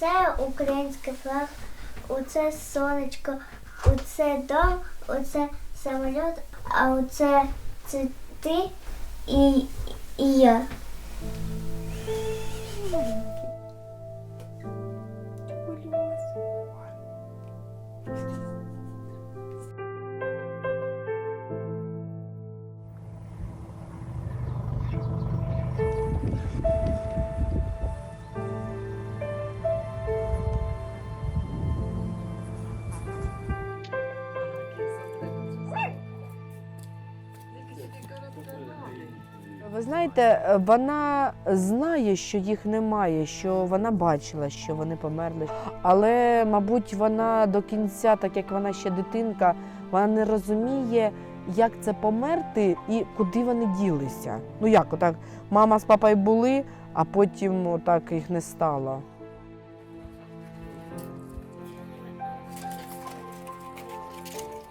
Оце український флаг, оце сонечко, оце дом, оце самоліт, а оце це ти і, і я. Ви знаєте, вона знає, що їх немає, що вона бачила, що вони померли. Але, мабуть, вона до кінця, так як вона ще дитинка, вона не розуміє, як це померти і куди вони ділися. Ну як, отак, мама з папою були, а потім отак їх не стало.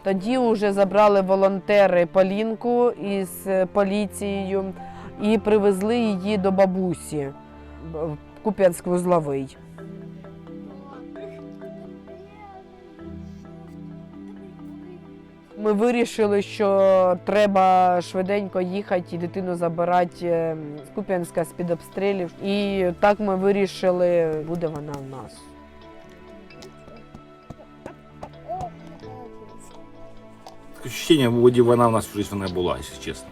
Тоді вже забрали волонтери Полінку із е, поліцією і привезли її до бабусі в Куп'янськ-Вузловий. Ми вирішили, що треба швиденько їхати і дитину забирати е, з Куп'янська з-під обстрілів. І так ми вирішили, буде вона в нас. Ощущення, вроді вона в нас в житті не була, якщо чесно.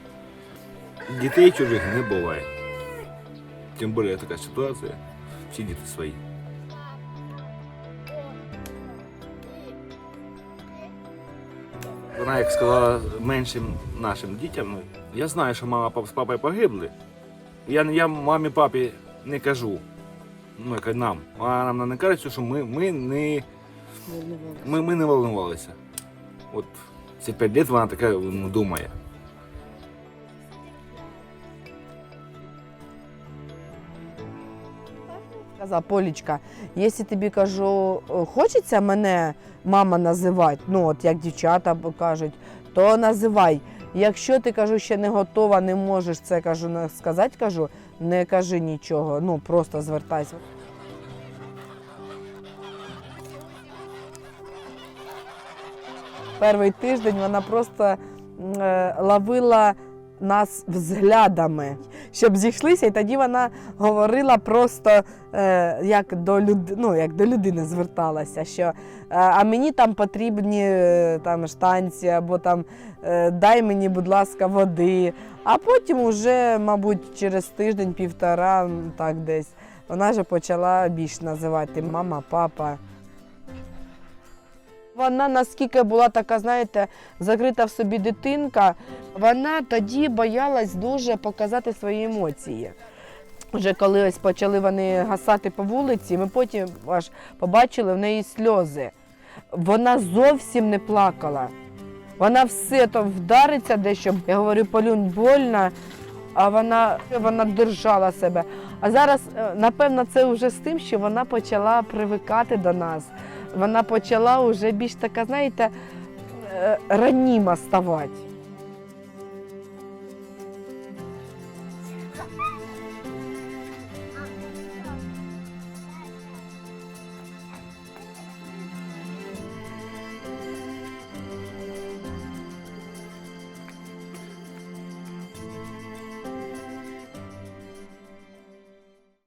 Дітей чужих не буває. Тим більше така ситуація, всі діти свої. Вона, як сказала меншим нашим дітям, я знаю, що мама з папою погибли. Я, я мамі папі не кажу. Ну, як нам. Вона нам не каже, що ми, ми, не, ми, ми не волнувалися. От ці п'ять років вона така ну, думає. Сказав Полічка, якщо тобі кажу, е, хочеться мене мама називати, ну от як дівчата кажуть, то називай. Якщо ти кажу, ще не готова, не можеш це кажу сказати, кажу, не кажи нічого, ну просто звертайся. Перший тиждень вона просто е, ловила нас взглядами, щоб зійшлися, і тоді вона говорила просто е, як, до люд... ну, як до людини зверталася, що е, а мені там потрібні там, штанці, або там дай мені, будь ласка, води. А потім уже, мабуть, через тиждень-півтора, так десь, вона вже почала більш називати мама, папа. Вона наскільки була така, знаєте, закрита в собі дитинка, вона тоді боялась дуже показати свої емоції. Вже коли ось почали вони гасати по вулиці, ми потім аж побачили в неї сльози. Вона зовсім не плакала. Вона все то вдариться дещо. Я говорю, Полюнь, больно, а вона, вона держала себе. А зараз, е, напевно, це вже з тим, що вона почала привикати до нас. Вона почала вже більш така, знаєте, е, раніма ставати.